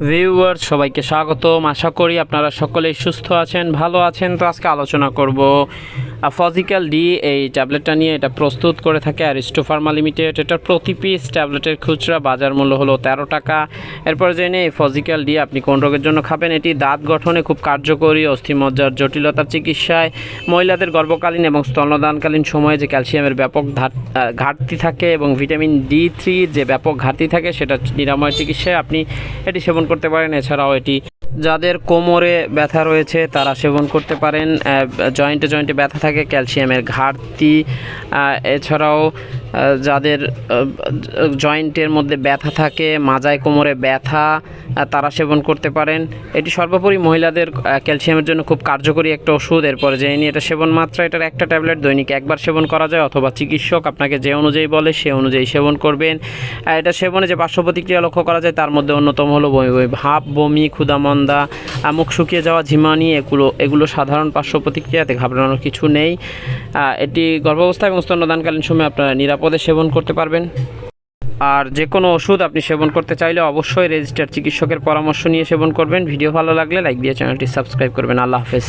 Viewer সবাইকে স্বাগতম। আশা করি আপনারা সকলেই সুস্থ আছেন, ভালো আছেন। তো আজকে আলোচনা করব ফজিক্যাল ডি এই ট্যাবলেটটা নিয়ে এটা প্রস্তুত করে থাকে অ্যারিস্টো ফার্মা লিমিটেড এটার প্রতি পিস ট্যাবলেটের খুচরা বাজার মূল্য হলো তেরো টাকা। এরপর জেনে এই ফজিক্যাল ডি আপনি কোন রোগের জন্য খাবেন? এটি দাঁত গঠনে খুব কার্যকরী, অস্থিমজ্জার জটিলতার চিকিৎসায়। মহিলাদের গর্ভকালীন এবং স্তন্যদানকালীন সময়ে যে ক্যালসিয়ামের ব্যাপক ঘাটতি থাকে এবং ভিটামিন ডি থ্রির যে ব্যাপক ঘাটতি থাকে, সেটা নিরাময় চিকিৎসায় আপনি এটি সেবন করতে পারেন। এছাড়াও এটি যাদের কোমরে ব্যথা রয়েছে, তারা সেবন করতে পারেন। জয়েন্টে জয়েন্টে ব্যথা থাকে ক্যালসিয়ামের ঘাটতি। এছাড়াও যাদের জয়েন্টের মধ্যে ব্যথা থাকে, মাজায় কোমরে ব্যথা তারা সেবন করতে পারেন। এটি সর্বোপরি মহিলাদের ক্যালসিয়ামের জন্য খুব কার্যকরী একটা ওষুধ। এরপরে জেনে নিই এটা সেবন মাত্রা, এটার একটা ট্যাবলেট দৈনিক একবার সেবন করা যায়, অথবা চিকিৎসক আপনাকে যে অনুযায়ী বলে, সে অনুযায়ী সেবন করবেন। এটা সেবনে যে পার্শ্ব প্রতিক্রিয়া লক্ষ্য করা যায়, তার মধ্যে অন্যতম হলো বমি বমি, ভাব, বমি, ক্ষুদামন্দা মুখ শুকিয়ে যাওয়া, ঝিমানি, এগুলো এগুলো সাধারণ পার্শ্ব প্রতিক্রিয়াতে ঘাবড়ানোর কিছু নেই। এটি গর্ভাবস্থা এবং স্তন্যদানকালীন সময় আপনারা নিরাপদে সেবন করতে পারবেন। আর যে কোনো ওষুধ আপনি সেবন করতে চাইলে অবশ্যই রেজিস্টার চিকিৎসকের পরামর্শ নিয়ে সেবন করবেন। ভিডিও ভালো লাগলে লাইক দিয়ে চ্যানেলটি সাবস্ক্রাইব করবেন। আল্লাহ হাফেজ।